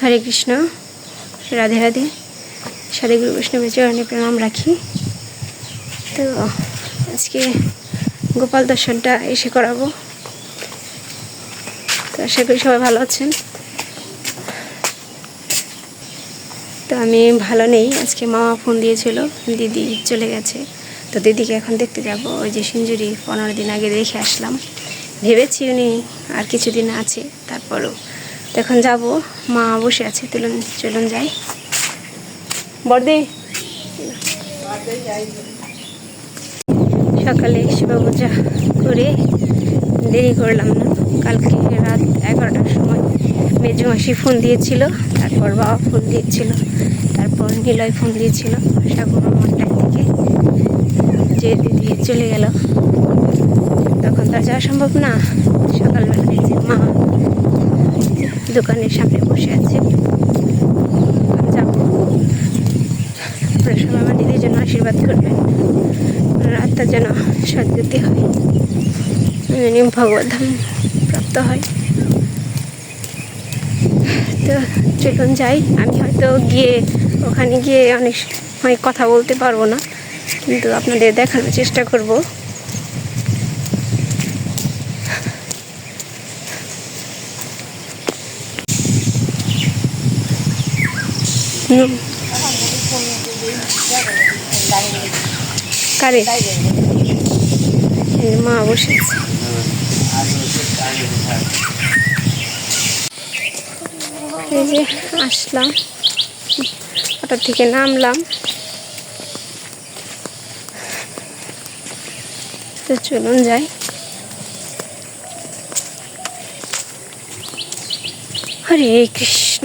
হরে কৃষ্ণ, রাধে রাধে। সাধে গুরু বৈষ্ণবের চরণে প্রণাম রাখি। তো আজকে গোপাল দর্শনটা এসে করাবো। তো আশা করি সবাই ভালো আছেন। তো আমি ভালো নেই, আজকে মামা ফোন দিয়েছিল, দিদি চলে গেছে। তো দিদিকে এখন দেখতে যাব, ওই যে সিঞ্জুরি পনেরো দিন আগে দেখে আসলাম। ভেবেছি উনি আর কিছুদিন আছে, তারপরও এখন যাব। মা বসে আছে তুলুন চলুন যাই। বর্দি সকালে শিবা পূজা করে দেরি করলাম না। কালকে রাত এগারোটার সময় মেজু মাসি ফোন দিয়েছিল তারপর বাবা ফোন দিয়েছিল তারপর নিলয় ফোন দিয়েছিল সাগর মাঠটার থেকে যে দিদি চলে গেল। তখন তো যাওয়া সম্ভব না। সকালবেলা দেখছি মা দোকানের সামনে বসে আছে। যাব। আপনারা সবাই আমার দিদির জন্য আশীর্বাদ করবেন। রাতটা যেন সদ্গতি হয়। যেন ভগবত ধাম প্রাপ্ত হয়। তো চলুন যাই। আমি হয়তো গিয়ে, ওখানে গিয়ে অনেক সময় কথা বলতে পারব না। কিন্তু আপনাদের দেখানোর চেষ্টা করব। কারে? এই মা যে আসলাম। অটো থেকে নামলাম। তো চলুন যাই। হরে কৃষ্ণ।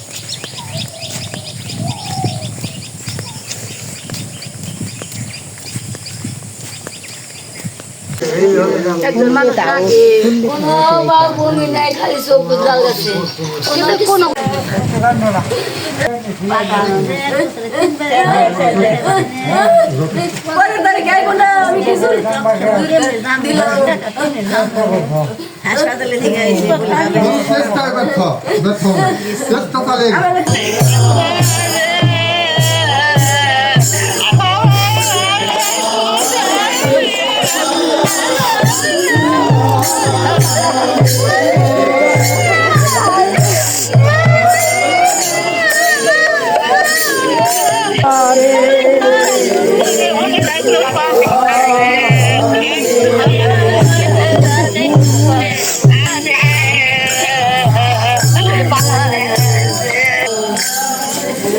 একজন মানুষ থাকে কোনো বা বমি নাই খালি চোখ জল গেছে। কিন্তু কোনো হাসপাতালে থেকে চেষ্টা ব্যর্থ ব্যর্থ চেষ্টাকালে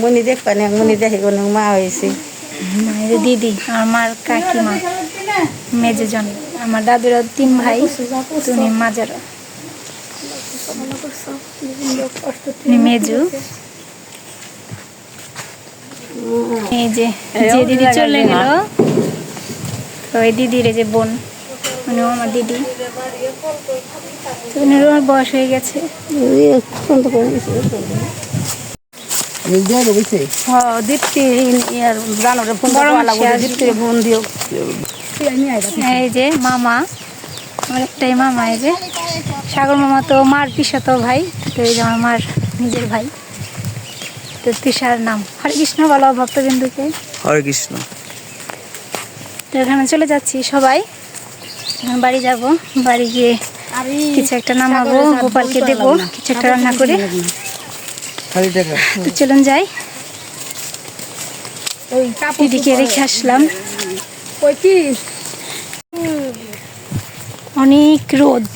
মনি দেখ পানি মনি দেখে কোনো মা হয়েছে মায়ের দিদি আমার মার কাকিমা মেজেজন আমার দাদুরা তিন ভাই তুমি মাজার মেজু। এই যে যে দিদি চলে গেল। ওই দিদির যে বোন। উনিও আমার দিদি। তো উনিরও আমার বয়স হয়ে গেছে। বলছে? হ্যাঁ এই যে মামা আমার একটাই মামা এই যে সাগর মামা তো মার পিসা তো ভাই তো এই যে আমার মার নিজের ভাই। তো তিসার নাম। হরে কৃষ্ণ বলো ভক্তবিন্দুকে। হরে কৃষ্ণ। তো এখানে চলে যাচ্ছি সবাই। বাড়ি যাব। বাড়ি গিয়ে কিছু একটা নামাবো গোপালকে দেবো কিছু একটা রান্না করে। তো চলুন যাই। দিদিকে রেখে আসলাম। পঁয়ত্রিশ অনেক রোদ।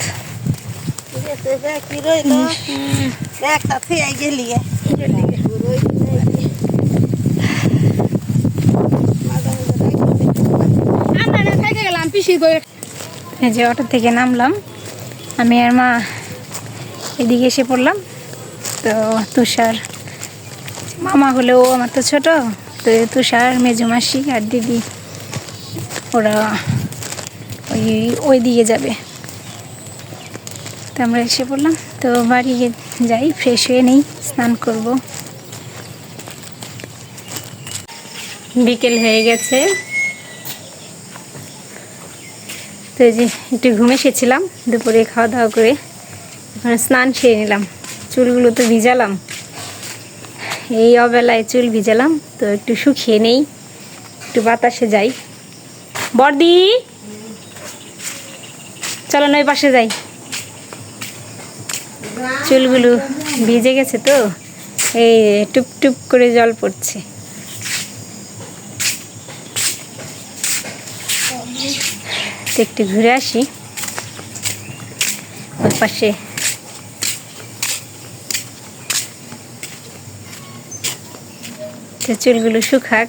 গেলাম পিসি করে এই যে অটো থেকে নামলাম। আমি আর মা এদিকে এসে পড়লাম। তো তুষার মামা হলেও আমার তো ছোট। তো তুষার, মেজু মাসি আর দিদি, ওরা ওই ওই দিকে যাবে। তো আমরা এসে পড়লাম। তো বাড়ি যাই ফ্রেশ হয়ে নেই, স্নান করব। বিকেল হয়ে গেছে। তো এই যে একটু ঘুমে এসেছিলাম, দুপুরে খাওয়া দাওয়া করে এখন স্নান সেরে নিলাম। চুলগুলো তো ভিজালাম। এই অবেলায় চুল ভিজালাম, তো একটু শুকিয়ে নেই, একটু বাতাসে যাই। বর্দি! চলো নয় পাশে যাই। চুলগুলো ভিজে গেছে তো, এই টুপ টুপ করে জল পড়ছে। তো একটু ঘুরে আসি। ওর পাশে। তো চুলগুলো শুকাক।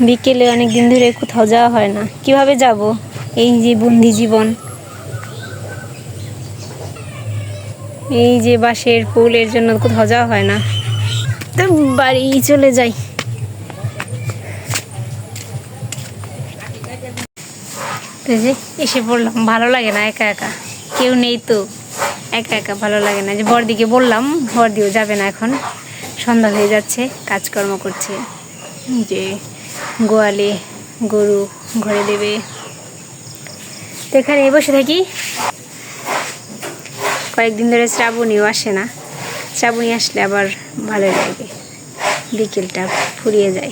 বিকেলে অনেক দিন ধরে কোথাও যাওয়া হয় না। কীভাবে যাব? এই যে বন্দি জীবন। এই যে বাসের পুলের জন্য কোথাও যাওয়া হয় না। তো বাড়ি চলে যাই। তো যে এসে পড়লাম, ভালো লাগে না একা একা? কেউ নেই তো। একা একা ভালো লাগে না। যে বড়দিকে বললাম, বড়দিও যাবে না এখন। সন্ধ্যা হয়ে যাচ্ছে, কাজকর্ম করছে। যে গোয়ালে গরু ঘরে দেবে। তো এখানে বসে থাকি। কয়েকদিন ধরে শ্রাবণীও আসে না। শ্রাবণী আসলে আবার ভালো লাগে। বিকেলটা ফুরিয়ে যায়।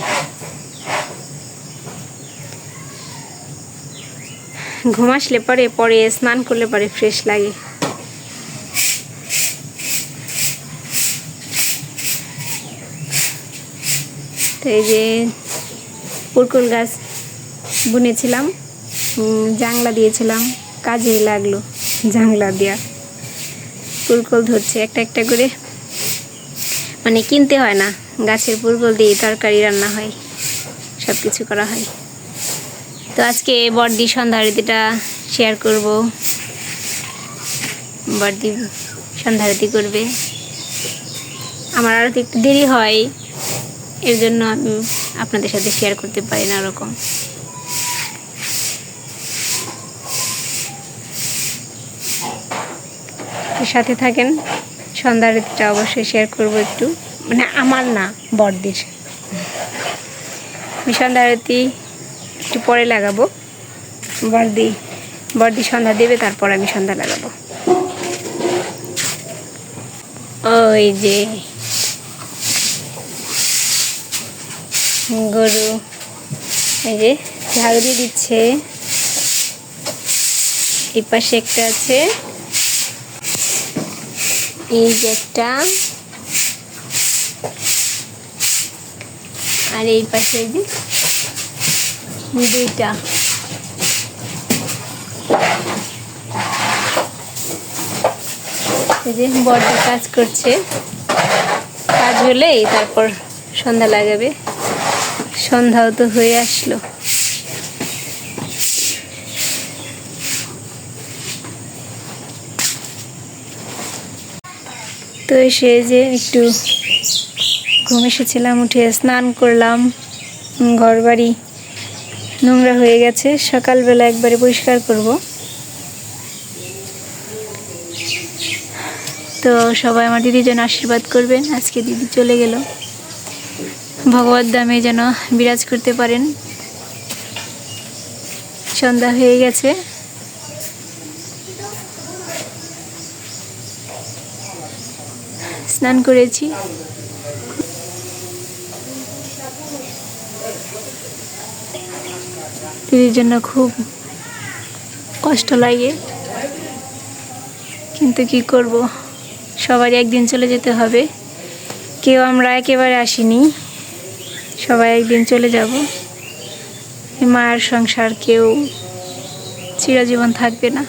ঘুম আসলে পরে পরে স্নান করলে পরে ফ্রেশ লাগে। তো এই যে পুরকুল গাছ বুনেছিলাম জাংলা দিয়েছিলাম কাজে লাগল জাংলা দেওয়া পুরকল ধরছে একটা একটা করে। মানে কিনতে হয় না, গাছের পুরকল দিয়ে তরকারি রান্না হয় সব কিছু করা হয়। তো আজকে বড়দি সন্ধ্যা আরতিটা শেয়ার করব। বড়দি সন্ধ্যা আরতি করবে। আমার আরতি একটু দেরি হয়, এর জন্য আমি আপনাদের সাথে শেয়ার করতে পারি না ওরকম। সাথে থাকেন, সন্ধ্যা আরতিটা অবশ্যই শেয়ার করব একটু। মানে আমার না বড়দির আমি সন্ধ্যা আরতি একটু পরে লাগাবো। বড়দি বড়দি সন্ধ্যা দেবে, তারপর আমি সন্ধ্যা লাগাবো। ওই যে গরু, এই যে ঝাড়ু দিয়ে দিচ্ছে। এই পাশে একটা আছে। এই যে একটা। আর এই পাশে এই যে দুইটা। এই যে বড়টা কাজ করছে। কাজ হলেই তারপর সন্ধ্যা লাগাবে। সন্ধ্যাও তো হয়ে আসলো। তো এসে যে একটু ঘুম এসেছিলাম, উঠে স্নান করলাম ঘর বাড়ি নোংরা হয়ে গেছে। সকালবেলা একবারে পরিষ্কার করব। তো সবাই আমার দিদির জন্য আশীর্বাদ করবেন। আজকে দিদি চলে গেল। ভগবত দামে যেন বিরাজ করতে পারেন। সন্ধ্যা হয়ে গেছে। স্নান করেছি। দিদির জন্য খুব কষ্ট লাগে। কিন্তু কি করব? সবারই একদিন চলে যেতে হবে। কেউ আমরা একেবারে আসিনি। সবাই একদিন চলে যাব। মায়ের সংসার কেউ চিরজীবন থাকবে না।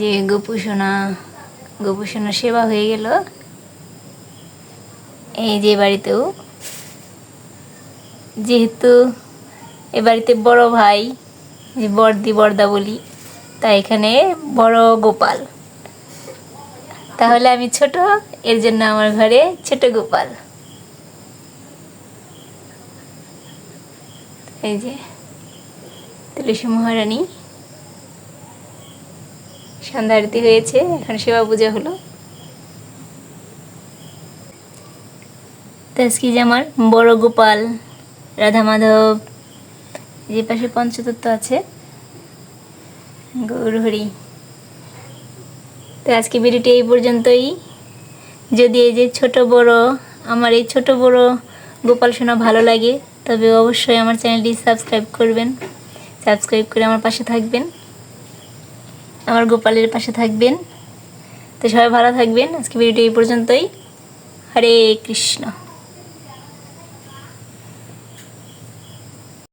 যে গোপুসোনা গোপুসোনা সেবা হয়ে গেল। এই যে বাড়িতেও। যেহেতু এ বাড়িতে বড় ভাই, যে বর্দি বর্দা বলি, তাই এখানে বড় গোপাল। তাহলে আমি ছোট, এর জন্য আমার ঘরে ছোট গোপাল। এই যে, তুলসী মহারানী। সন্ধ্যা আরতি হয়েছে, এখন সেবা পূজা হলো। তো আজকে যে আমার বড় গোপাল, রাধা মাধব যে পাশে পঞ্চতত্ত্ব আছে, গৌরহরি। তো আজকে ভিডিওটি এই পর্যন্তই। যদি এই যে ছোট বড়, আমার এই ছোট বড় গোপাল শোনা ভালো লাগে, তবে অবশ্যই আমার চ্যানেলটি সাবস্ক্রাইব করবেন। সাবস্ক্রাইব করে আমার পাশে থাকবেন। আমার গোপালের পাশে থাকবেন। তো সবাই ভালো থাকবেন। আজকে ভিডিওটি এই পর্যন্তই। হরে কৃষ্ণ।